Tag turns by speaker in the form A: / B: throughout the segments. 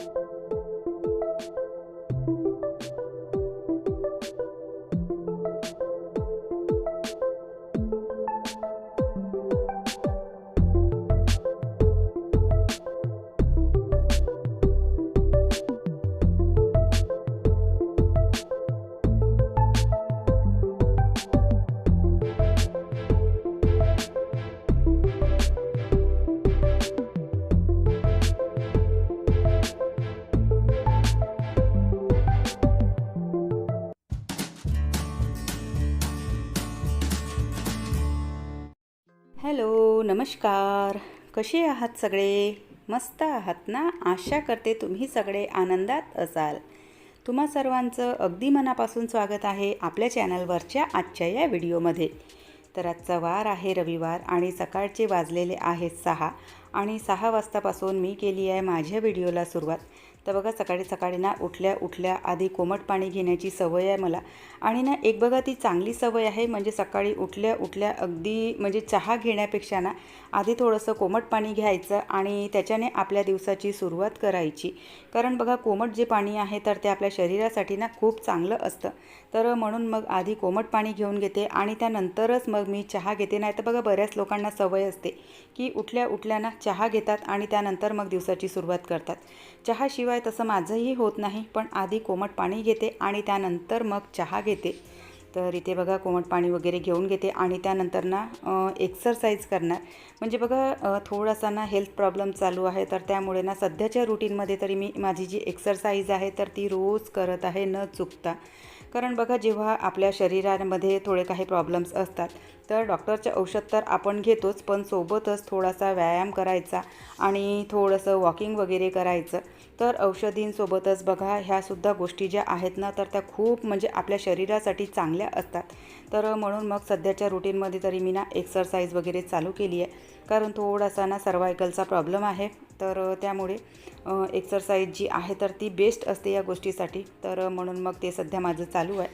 A: Thank you. Hello नमस्कार. कसे आहात सगळे? मस्त आहात ना? आशा करते तुम्ही सगळे आनंदात असाल. तुम्हा सर्वांचं अगदी मनापासून स्वागत आहे आपल्या चॅनलवरच्या आजच्या या व्हिडिओमध्ये. तर आजचा वार आहे रविवार आणि सकाळचे वाजलेले आहेत सहा. आणि सहा वाजतापासून मी केली आहे माझ्या व्हिडिओला सुरुवात. तर बघा सकाळी सकाळी ना उठल्या उठल्या आधी कोमट पाणी घेण्याची सवय आहे मला. आणि ना एक बघा ती चांगली सवय आहे म्हणजे सकाळी उठल्या उठल्या अगदी म्हणजे चहा घेण्यापेक्षा ना आधी थोडंसं कोमट पाणी घ्यायचं आणि त्याच्याने आपल्या दिवसाची सुरुवात करायची. कारण बघा कोमट जे पाणी आहे तर ते आपल्या शरीरासाठी ना खूप चांगलं असतं. तर म्हणून मग आधी कोमट पाणी घेऊन घेते आणि त्यानंतरच मग मी चहा घेते. नाही तर बघा बऱ्याच लोकांना सवय असते की उठल्या उठल्या ना चहा घेतात आणि त्यानंतर मग दिवसाची सुरुवात करतात. चहाशिवाय तसं माझंही होत नाही पण आधी कोमट पाणी घेते आणि त्यानंतर मग चहा घेते. तर इथे बघा कोमट पाणी वगैरे घेऊन घेते आणि त्यानंतर ना एक्सरसाइज करणार. म्हणजे बघा थोडासा ना हेल्थ प्रॉब्लेम चालू आहे तर त्यामुळे ना सध्याच्या रुटीनमध्ये तरी मी माझी जी एक्सरसाइज आहे तर ती रोज करत आहे न चुकता. कारण बघा जेव्हा आपल्या शरीरामध्ये थोडे काही प्रॉब्लेम्स असतात तर डॉक्टरचे औषध तर आपण घेतोच पण सोबतच थोडासा व्यायाम करायचा आणि थोडंसं वॉकिंग वगैरे करायचं. तर औषधींसोबतच बघा ह्यासुद्धा गोष्टी ज्या आहेत ना तर त्या खूप म्हणजे आपल्या शरीरासाठी चांगल्या असतात. तर म्हणून मग सध्याच्या रुटीनमध्ये तरी मी ना एक्सरसाइज वगैरे चालू केली आहे. कारण थोडासा ना सर्वायकलचा प्रॉब्लेम आहे. तर त्यामुळे एक्सरसाइज जी आहे तर ती बेस्ट असते या गोष्टीसाठी. तर म्हणून मग ते सध्या माझं चालू आहे.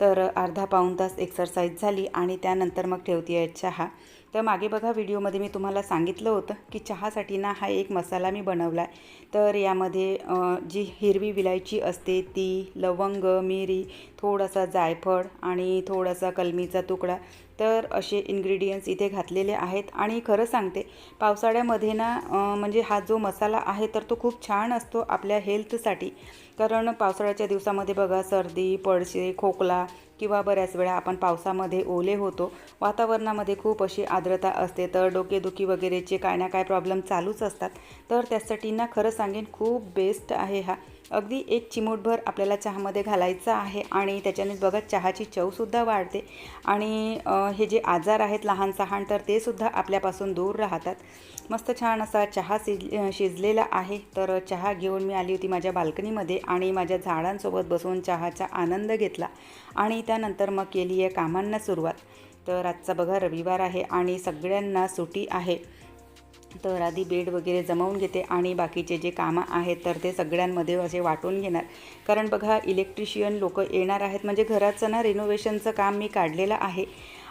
A: तर अर्धा पाऊण तास एक्सरसाइज झाली आणि त्यानंतर मग ठेवते आहे चहा. तर मागे बघा व्हिडिओमध्ये मी तुम्हाला सांगितलं होतं की चहासाठी ना हा एक मसाला मी बनवला आहे. तर यामध्ये जी हिरवी विलायची असते ती लवंग मिरी थोडासा जायफळ आणि थोडासा कलमीचा तुकडा तर असे इन्ग्रेडियंट्स इथे घातलेले आहेत. आणि खरं सांगते पावसाळ्यामध्ये ना म्हणजे हा जो मसाला आहे तर तो खूप छान असतो आपल्या हेल्थसाठी कारण पावसाळ्याच्या दिवसामध्ये बघा सर्दी पडसे खोकला किंवा बऱ्याच वेळा आपण पावसामध्ये ओले होतो वातावरणामध्ये खूप अशी आर्द्रता असते तर डोकेदुखी वगैरेचे काय ना काय प्रॉब्लेम चालूच असतात. तर त्यासाठी ना खरं सांगेन खूप बेस्ट आहे हा. अगदी एक चिमूटभर आपल्याला चहामध्ये घालायचं आहे आणि त्याच्यानेच बघा चहाची चवसुद्धा वाढते. आणि हे जे आजार आहेत लहान सहान तर ते सुद्धा आपल्यापासून दूर राहतात. मस्त छान असा चहा शिज शिजलेला आहे. तर चहा घेऊन मी आली होती माझ्या बाल्कनीमध्ये आणि माझ्या झाडांसोबत बसून चहाचा आनंद घेतला आणि त्यानंतर मग केली आहे कामांना सुरुवात. तर आजचा बघा रविवार आहे आणि सगळ्यांना सुटी आहे. तर आधी बेड वगैरे जमवून घेते आणि बाकीचे जे कामं आहेत तर ते सगळ्यांमध्ये असे वाटून घेणार. कारण बघा इलेक्ट्रिशियन लोक येणार आहेत. म्हणजे घराचं ना रिनोव्हेशनचं काम मी काढलेलं आहे.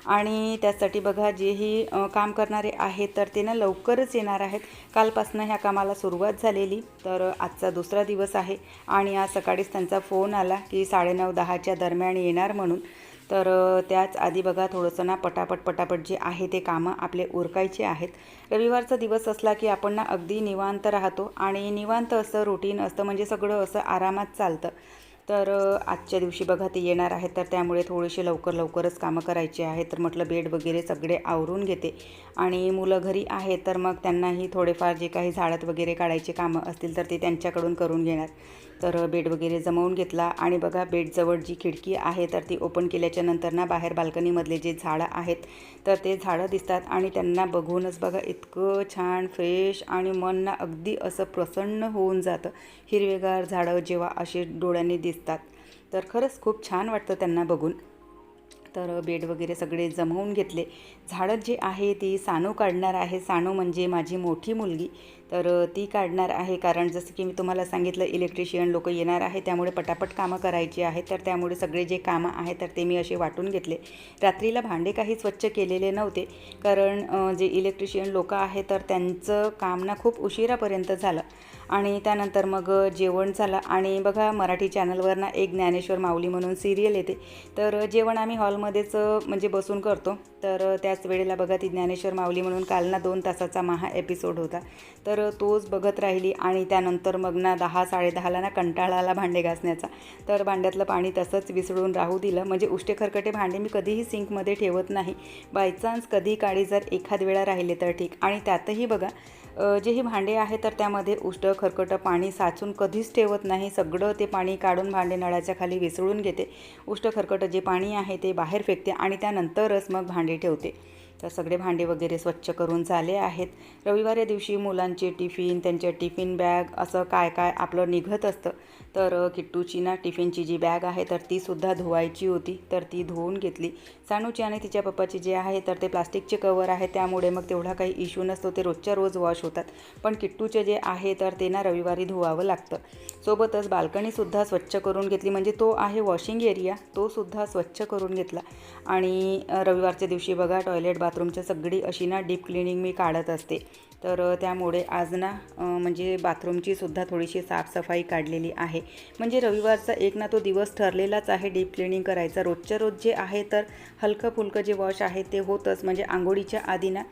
A: आणि त्यासाठी बघा जेही काम करणारे आहेत तर ते ना लवकरच येणार आहेत. कालपासनं ह्या कामाला सुरुवात झालेली. तर आजचा दुसरा दिवस आहे. आणि आज सकाळीच त्यांचा फोन आला की साडेनऊ दहाच्या दरम्यान येणार म्हणून. तर त्याच आधी बघा थोडंसं ना पटापट पटापट जे आहे ते कामं आपले उरकायचे आहेत. रविवारचा दिवस असला की आपण ना अगदी निवांत राहतो आणि निवांत असं रुटीन असतं म्हणजे सगळं असं आरामात चालतं. तर आजच्या दिवशी बघा ते येणार आहेत तर त्यामुळे थोडीशी लवकर लवकरच कामं करायची आहेत. तर म्हटलं बेड वगैरे सगळे आवरून घेते. आणि मुलं घरी आहेत तर मग त्यांनाही थोडेफार जे काही झाडात वगैरे काढायचे कामं असतील तर ते त्यांच्याकडून करून घेणार. तर बेड वगैरे जमवून घेतला. आणि बघा बेडजवळ जी खिडकी आहे तर ती ओपन केल्याच्यानंतर ना बाहेर बाल्कनीमधले जे झाडं आहेत तर ते झाडं दिसतात. आणि त्यांना बघूनच बघा इतकं छान फ्रेश आणि मन ना अगदी असं प्रसन्न होऊन जातं. हिरवेगार झाडं जेव्हा असे डोळ्यांनी दिसतात. तर खरंच खूप छान वाटतं त्यांना बघून. तर बेड वगैरे सगळे जमवून घेतले. झाडं जे आहे ती सानू काढणार आहे. सानू म्हणजे माझी मोठी मुलगी. तर ती काढणार आहे. कारण जसं की मी तुम्हाला सांगितलं इलेक्ट्रिशियन लोक येणार आहे. त्यामुळे पटापट कामं करायची आहेत. तर त्यामुळे सगळे जे कामं आहेत तर ते मी असे वाटून घेतले. रात्रीला भांडे काही स्वच्छ केलेले नव्हते. कारण जे इलेक्ट्रिशियन लोक आहेत तर त्यांचं काम ना खूप उशिरापर्यंत झालं. आणि त्यानंतर मग जेवण झालं. आणि बघा मराठी चॅनलवर ना एक ज्ञानेश्वर माऊली म्हणून सिरियल येते. तर जेवण आम्ही हॉलमध्येच म्हणजे बसून करतो. तर त्याच वेळेला बघा ती ज्ञानेश्वर माऊली म्हणून काल ना दोन तासाचा महा एपिसोड होता. तर तोच बघत राहिली आणि त्यानंतर मग ना दहा साडेदहाला ना कंटाळा आला भांडे घासण्याचा. तर भांड्यातलं पाणी तसंच विसळून राहू दिलं. म्हणजे उष्टे खरकटे भांडे मी कधीही सिंकमध्ये ठेवत नाही. बाय चान्स कधी काळी जर एखाद वेळा राहिले तर ठीक. आणि त्यातही बघा जे ही भांडे आहे तर त्यामध्ये उष्ट खरकटं पाणी साचून कधीच ठेवत नाही. सगळं ते पाणी काढून भांडे नळाच्या खाली विसळून घेते. उष्ट खरकटं जे पाणी आहे ते बाहेर फेकते आणि त्यानंतरच मग भांडे ठेवते. तर सगळे भांडे वगैरे स्वच्छ करून झाले आहेत. रविवारी दिवशी मुलांचे टिफिन त्यांचे टिफिन बॅग असं काय काय आपलं निघत असतं. तर किट्टूची ना टिफिनची जी बॅग आहे तर तीसुद्धा धुवायची होती. तर ती धुवून घेतली. सानूची आणि तिच्या पप्पाची जे आहे तर ते प्लास्टिकचे कवर आहे. त्यामुळे मग तेवढा काही इश्यू नसतो. ते रोजच्या रोज वॉश होतात. पण किट्टूचे जे आहे तर ते ना रविवारी धुवावं लागतं. सोबतच बाल्कनीसुद्धा स्वच्छ करून घेतली. म्हणजे तो आहे वॉशिंग एरिया. तोसुद्धा स्वच्छ करून घेतला. आणि रविवारच्या दिवशी बघा टॉयलेट बाथरूमच्या सगळी अशी ना डीप क्लिनिंग मी काढत असते. तर त्यामुळे आज ना म्हणजे बाथरूमची सुद्धा थोडीशी साफसफाई काढलेली आहे. म्हणजे रविवारचा एक ना तो दिवस ठरलेलाच आहे डीप क्लिनिंग करायचा. रोजच्या रोज जे आहे तर हलकं फुलकं जे वॉश आहे ते होतंच. म्हणजे आंघोळीच्या आधी ना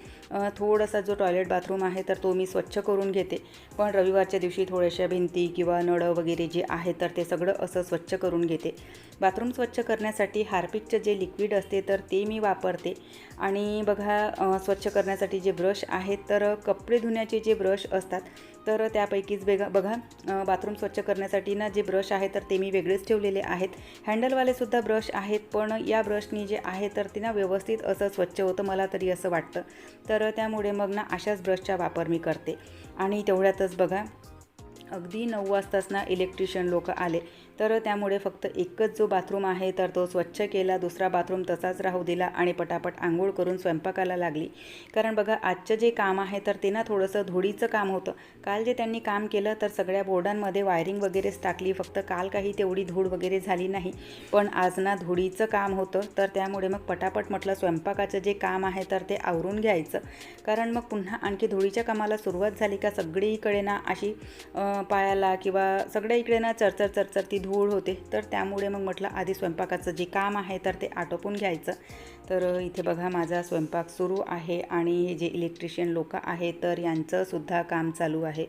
A: थोडासा जो टॉयलेट बाथरूम आहे तर तो मी स्वच्छ करून घेते. पण रविवारच्या दिवशी थोड्याशा भिंती किंवा नळं वगैरे जे आहे तर ते सगळं असं स्वच्छ करून घेते. बाथरूम स्वच्छ करण्यासाठी हार्पिकचं जे लिक्विड असते तर ते मी वापरते. आणि बघा स्वच्छ करण्यासाठी जे ब्रश आहेत तर कप कपडे धुण्याचे जे ब्रश असतात तर त्यापैकीच बेगा बघा बाथरूम स्वच्छ करण्यासाठी ना जे ब्रश आहे तर ते मी वेगळेच ठेवलेले आहेत. हँडलवालेसुद्धा ब्रश आहेत पण या ब्रशनी जे आहे तर ते ना व्यवस्थित असं स्वच्छ होतं मला तरी असं वाटतं. तर त्यामुळे मग ना अशाच ब्रशचा वापर मी करते. आणि तेवढ्यातच बघा अगदी नऊ वाजताच ना इलेक्ट्रिशियन लोक आले. तर त्यामुळे फक्त एकच जो बाथरूम आहे तर तो स्वच्छ केला दुसरा बाथरूम तसाच राहू दिला आणि पटापट आंघोळ करून स्वयंपाकाला लागली. कारण बघा आजचं जे काम आहे तर ते ना थोडंसं धुळीचं काम होतं. काल जे त्यांनी काम केलं तर सगळ्या बोर्डांमध्ये वायरिंग वगैरेच टाकली. फक्त काल काही तेवढी धूळ वगैरे झाली नाही. पण आज ना धुळीचं काम होतं तर त्यामुळे मग पटापट म्हटलं स्वयंपाकाचं जे काम आहे तर ते आवरून घ्यायचं. कारण मग पुन्हा आणखी धुळीच्या कामाला सुरुवात झाली का सगळीकडे ना अशी पायाला किंवा सगळ्या इकडे ना चरचर चरचर ती धूळ होते तर त्यामुळे मग म्हटलं आधी स्वयंपाकाचं जे काम आहे तर ते आटोपून घ्यायचं. तर इथे बघा माझा स्वयंपाक सुरू आहे आणि हे जे इलेक्ट्रिशियन लोक आहे तर यांचंसुद्धा काम चालू आहे.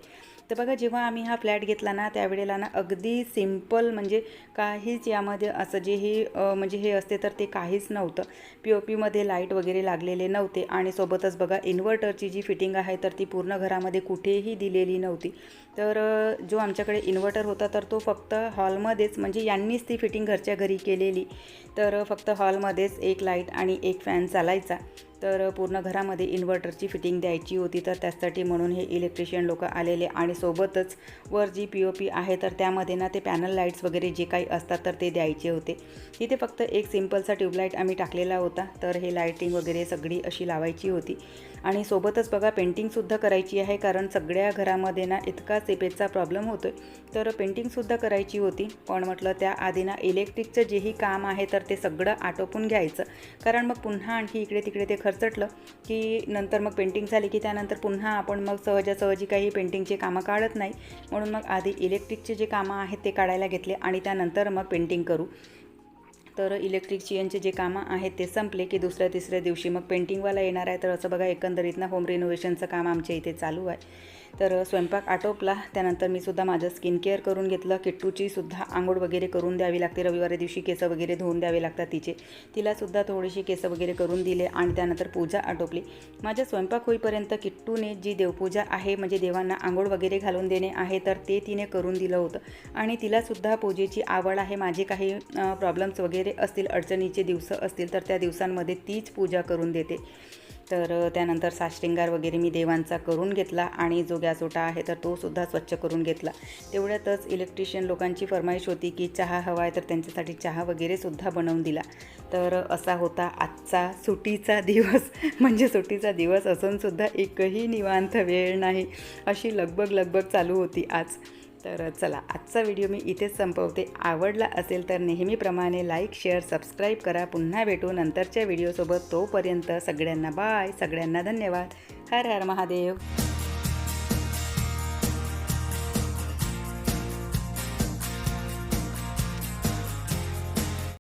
A: तर बघा जेव्हा आम्ही हा फ्लॅट घेतला ना त्यावेळेला ना अगदी सिंपल म्हणजे काहीच यामध्ये असं जे हे म्हणजे हे असते तर ते काहीच नव्हतं. पी ओ पीमध्ये लाइट वगैरे लागलेले नव्हते आणि सोबतच बघा इन्व्हर्टरची जी फिटिंग आहे तर ती पूर्ण घरामध्ये कुठेही दिलेली नव्हती. तर जो आमच्याकडे इन्व्हर्टर होता तर तो फक्त हॉलमध्येच म्हणजे यांनीच ती फिटिंग घरच्या घरी केलेली. तर फक्त हॉलमध्येच एक लाइट आणि एक फॅन चालायचा. तर पूर्ण घरामध्ये इन्व्हर्टरची फिटिंग द्यायची होती तर त्यासाठी म्हणून हे इलेक्ट्रिशियन लोक आलेले आणि सोबतच वर जी पी ओ पी आहे तर त्यामध्ये ना ते पॅनल लाईट्स वगैरे जे काही असतात तर ते द्यायचे होते. तिथे फक्त एक सिम्पलचा ट्यूबलाईट आम्ही टाकलेला होता. तर हे लाईटिंग वगैरे सगळी अशी लावायची होती. आणि सोबतच बघा पेंटिंगसुद्धा करायची आहे कारण सगळ्या घरामध्ये ना इतका सेपेचा प्रॉब्लेम होतो आहे तर पेंटिंगसुद्धा करायची होती. पण म्हटलं त्याआधी ना इलेक्ट्रिकचं जेही काम आहे तर ते सगळं आटोपून घ्यायचं. कारण मग पुन्हा आणखी इकडे तिकडे ते खर्चटलं की नंतर मग पेंटिंग झाली की त्यानंतर पुन्हा आपण मग सहजासहजी काही पेंटिंगचे कामं काढत नाही. म्हणून मग आधी इलेक्ट्रिकचे जे कामं आहेत ते काढायला घेतले आणि त्यानंतर मग पेंटिंग करू. तर इलेक्ट्रिशियनचे जे कामं आहेत ते संपले की दुसऱ्या तिसऱ्या दिवशी मग पेंटिंगवाला येणार आहे. तर असं बघा एकंदरीतनं होम रिनोव्हेशनचं काम आमच्या इथे चालू आहे. तर स्वयंपाक आटोपला. त्यानंतर मी सुद्धा माझं स्किन केअर करून घेतलं. किट्टूची सुद्धा आंघोळ वगैरे करून द्यावी लागते. रविवारी दिवशी केसं वगैरे धुवून द्यावे लागतात तिचे. तिलासुद्धा थोडीशी केसं वगैरे करून दिले आणि त्यानंतर पूजा आटोपली. माझ्या स्वयंपाक होईपर्यंत किट्टूने जी देवपूजा आहे म्हणजे देवांना आंघोळ वगैरे घालून देणे आहे तर ते तिने करून दिलं होतं. आणि तिलासुद्धा पूजेची आवड आहे. माझे काही प्रॉब्लेम्स वगैरे असतील अडचणीचे दिवस असतील तर त्या दिवसांमध्ये तीच पूजा करून देते. तर त्यानंतर साशृंगार वगैरे मी देवांचा करून घेतला आणि जो गॅसोटा आहे तर तो सुद्धा स्वच्छ करून घेतला. तेवढ्यातच इलेक्ट्रिशियन लोकांची फरमाईश होती की चहा हवा आहे तर त्यांच्यासाठी चहा वगैरे सुद्धा बनवून दिला. तर असा होता आजचा सुटीचा दिवस. म्हणजे सुटीचा दिवस असूनसुद्धा एकही निवांत वेळ नाही अशी लगबग लगबग चालू होती आज. तर चला आजचा व्हिडिओ मी इथेच संपवते. आवडला असेल तर नेहमीप्रमाणे लाईक शेअर सबस्क्राईब करा. पुन्हा भेटू नंतरच्या व्हिडिओसोबत तोपर्यंत सगळ्यांना बाय सगळ्यांना धन्यवाद. हर हर महादेव.